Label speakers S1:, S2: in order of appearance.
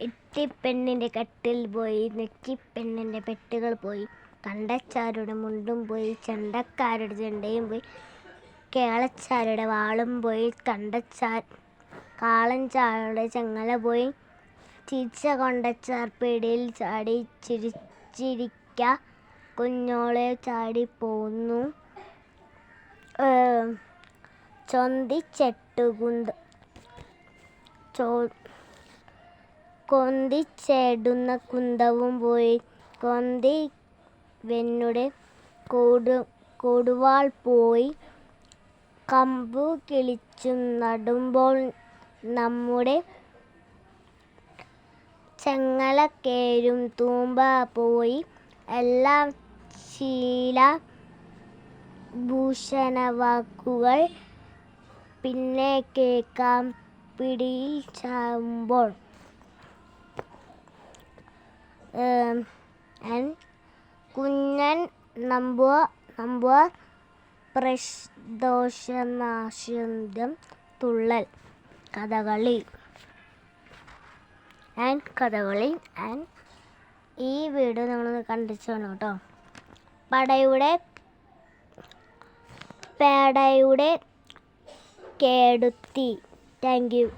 S1: നെറ്റിപ്പെണ്ണിന്റെ കട്ടിൽ പോയി നെറ്റിപ്പെണ്ണിന്റെ പെട്ടുകൾ പോയി. കണ്ടച്ചാരുടെ മുണ്ടും പോയി ചെണ്ടക്കാരുടെ ചെണ്ടയും പോയി കേളച്ചാരുടെ വാളും പോയി കണ്ടച്ചാർ കാളൻചാരുടെ ചങ്ങല പോയി. ചീച്ച കൊണ്ടച്ചാർ പിടിയിൽ ചാടി ചിരിച്ചിരിക്ക കുഞ്ഞോളെ ചാടിപ്പോന്നു ചൊന്തിച്ചെട്ടുകുന്ത ചോ കൊന്തിച്ചേടുന്ന കുന്തവും പോയി. കൊന്തി വെന്നുടെ കൊടു കൊടുവാൾ പോയി. കമ്പു കിളിച്ചു നടുമ്പോൾ നമ്മുടെ ചെങ്ങലക്കേരും തൂമ്പ പോയി. എല്ലാം ശീല ഭൂഷണവാക്കുകൾ പിന്നെ കേൾക്കാം. പിടിയിൽ ചാവുമ്പോൾ കുഞ്ഞൻ നമ്പുവ നമ്പുവ പ്രദോഷനാശം തുള്ളൽ. കഥകളി. ആൻഡ് കഥകളി. ആൻഡ് ഈ വീഡിയോ നമ്മളൊന്ന് കണ്ടിച്ചോണം കേട്ടോ. പടയുടെ പേടയുടെ കേടുത്തി. Thank you